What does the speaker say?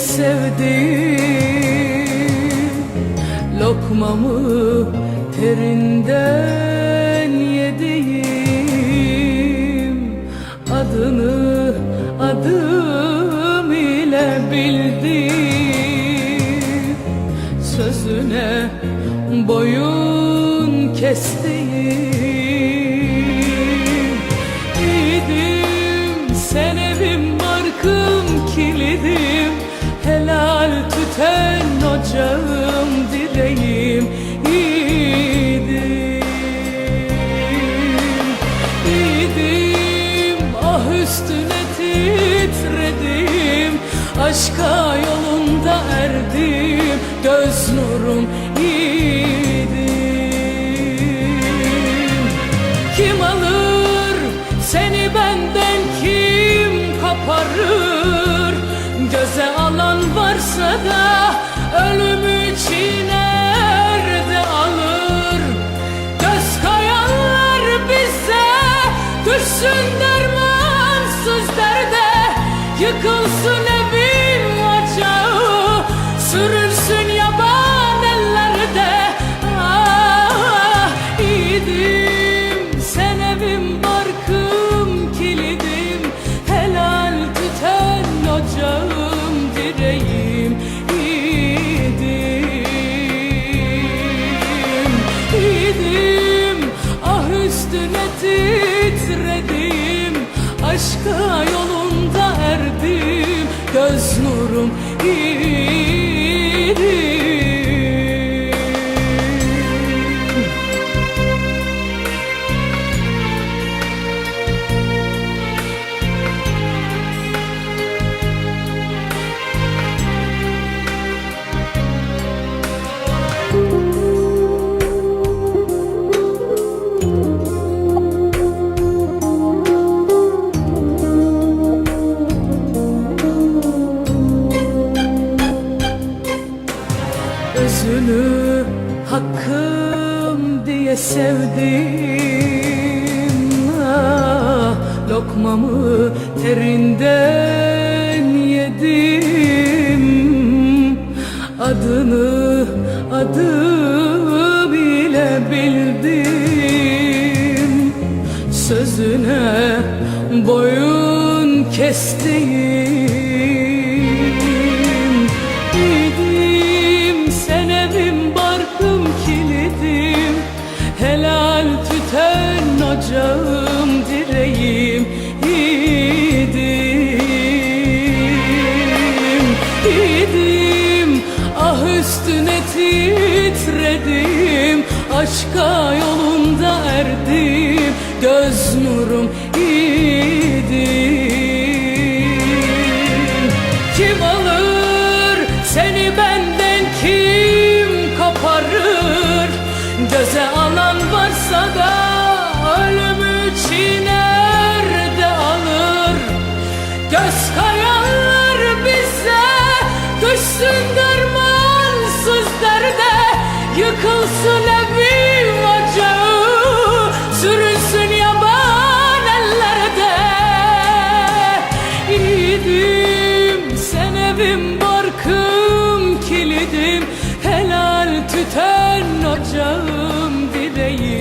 sevdiğim Lokmamı terinden yediğim Adını adım ile bildim. Sözüne boyun kestim. Tüten ocağım direğim İyiydim İyiydim ah üstüne titredim. Aşka yolunda erdim. Göz nurum iyiydim Kim alır? Seni benden kim kaparır Göze alan varsa da ölümü çiğner de alır. Göz kayanlar bize düşsün dermansız derde. Yıkılsın evin ocağı sürülsün üstüne titredim. Aşka yolunda erdim. Göz nurum iyiydim hakkım diye sevdim. Ah, Lokmamı terinden yedim. Adını adı bile bildim. Sözüne boyun kestiğim tüten ocağım direğim İyiydim, iyiydim Ah üstüne titredim. Aşka yolunda erdim. Göz nurum iyiydim evim barkım kilidim. Helal tüten ocağım dileğim